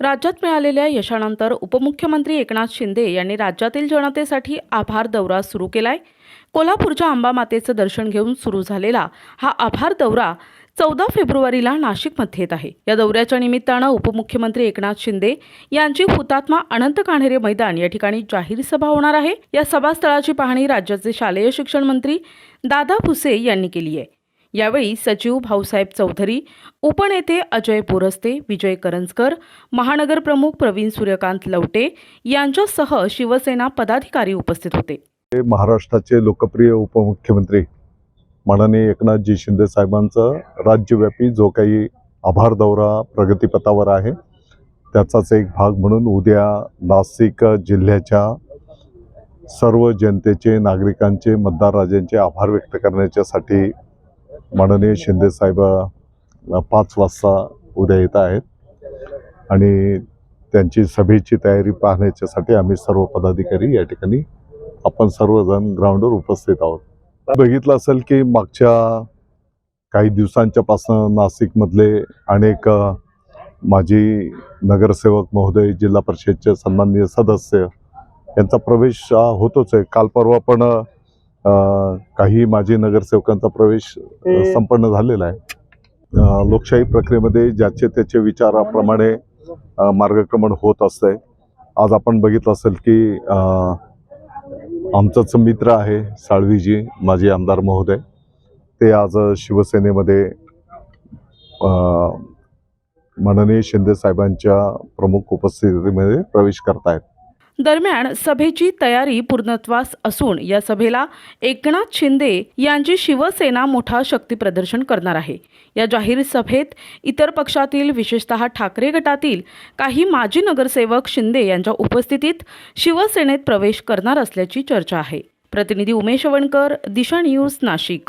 राज्यात मिळालेल्या यशानंतर उपमुख्यमंत्री एकनाथ शिंदे यांनी राज्यातील जनतेसाठी आभार दौरा सुरू केलाय. कोल्हापूरच्या अंबामातेचं दर्शन घेऊन सुरू झालेला हा आभार दौरा चौदा फेब्रुवारीला नाशिकमध्ये येत आहे. या दौऱ्याच्या निमित्तानं उपमुख्यमंत्री एकनाथ शिंदे यांची हुतात्मा अनंत कान्हेरे मैदान या ठिकाणी जाहीर सभा होणार आहे. या सभास्थळाची पाहणी राज्याचे शालेय शिक्षण मंत्री दादा भुसे यांनी केली आहे. यावेळी सचिव भाऊसाहेब चौधरी उपनेते अजय पोरस्ते विजय करंजकर महानगर प्रमुख प्रवीण सूर्यकांत लवटे यांच्यासह शिवसेना पदाधिकारी उपस्थित होते. ते महाराष्ट्राचे लोकप्रिय उपमुख्यमंत्री माननीय एकनाथजी शिंदे साहेबांचा राज्यव्यापी जो काही आभार दौरा प्रगतीपथावर आहे त्याचाच एक भाग म्हणून उद्या नाशिक जिल्ह्याच्या सर्व जनतेचे नागरिकांचे मतदार राजांचे आभार व्यक्त करण्याच्यासाठी माननीय शिंदे साहेब पाच वाजता उद्या येत आहेत. आणि त्यांची सभेची तयारी पाहण्याच्यासाठी आम्ही सर्व पदाधिकारी या ठिकाणी आपण सर्वजण ग्राउंडवर उपस्थित आहोत. बघितलं असेल की मागच्या काही दिवसांच्यापासून नाशिकमधले अनेक माजी नगरसेवक महोदय जिल्हा परिषदचे सन्माननीय सदस्य यांचा प्रवेश होतोच आहे. काल परवा पण काही माजी नगरसेवकांचा प्रवेश संपन्न झालेला आहे. लोकशाही प्रक्रियेमध्ये ज्याचे त्याचे विचाराप्रमाणे मार्गक्रमण होत असतंय. आज आपण बघितलं असेल की आमचंच मित्र आहे साळवीजी माजी आमदार महोदय. ते आज शिवसेनेमध्ये माननीय शिंदे साहेबांच्या प्रमुख उपस्थितीमध्ये प्रवेश करतायत. दरम्यान सभेची तयारी पूर्णत्वास असून या सभेला एकनाथ शिंदे यांची शिवसेना मोठा शक्तीप्रदर्शन करणार आहे. या जाहीर सभेत इतर पक्षातील विशेषतः ठाकरे गटातील काही माजी नगरसेवक शिंदे यांच्या उपस्थितीत शिवसेनेत प्रवेश करणार असल्याची चर्चा आहे. प्रतिनिधी उमेश वणकर दिशा न्यूज नाशिक.